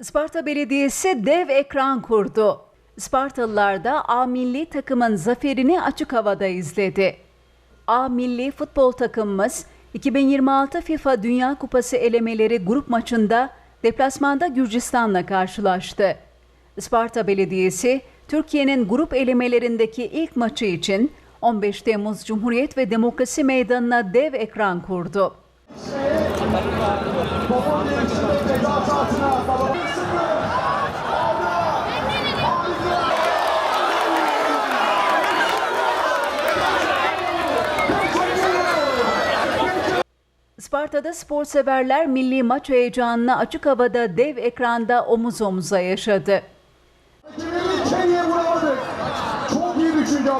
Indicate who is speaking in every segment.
Speaker 1: Isparta Belediyesi dev ekran kurdu. Ispartalılar da A milli takımın zaferini açık havada izledi. A milli futbol takımımız 2026 FIFA Dünya Kupası elemeleri grup maçında deplasmanda Gürcistan'la karşılaştı. Isparta Belediyesi, Türkiye'nin grup elemelerindeki ilk maçı için 15 Temmuz Cumhuriyet ve Demokrasi Meydanı'na dev ekran kurdu. Isparta'da spor severler milli maç heyecanını açık havada dev ekranda omuz omuza yaşadı.
Speaker 2: Çok iyi düşünce.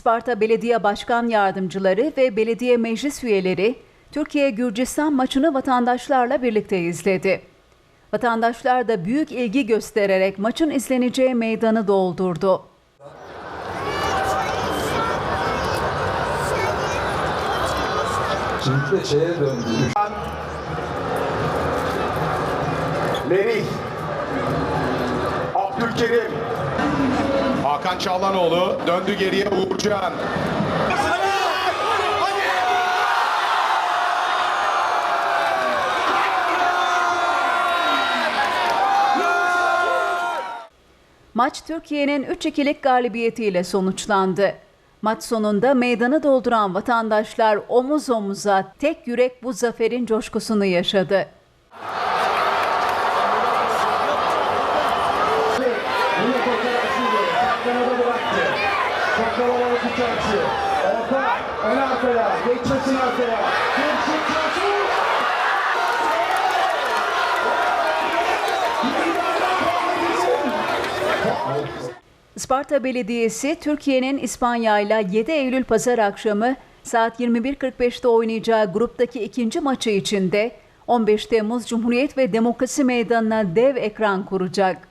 Speaker 1: Isparta Belediye Başkan Yardımcıları ve belediye meclis üyeleri Türkiye-Gürcistan maçını vatandaşlarla birlikte izledi. Vatandaşlar da büyük ilgi göstererek maçın izleneceği meydanı doldurdu.
Speaker 3: Şimdi şeye döndü.
Speaker 2: Lerih. Abdülkerim.
Speaker 4: Hakan Çağlanoğlu döndü geriye Uğurcan.
Speaker 1: Maç Türkiye'nin 3-2'lik galibiyetiyle sonuçlandı. Maç sonunda meydanı dolduran vatandaşlar omuz omuza tek yürek bu zaferin coşkusunu yaşadı.
Speaker 2: Tutarçı. Orta. Ön arkaya. Geçmesin arkaya. Gençlik şansı.
Speaker 1: Isparta Belediyesi Türkiye'nin İspanya ile 7 Eylül pazar akşamı saat 21.45'te oynayacağı gruptaki ikinci maçı içinde 15 Temmuz Cumhuriyet ve Demokrasi Meydanı'na dev ekran kuracak.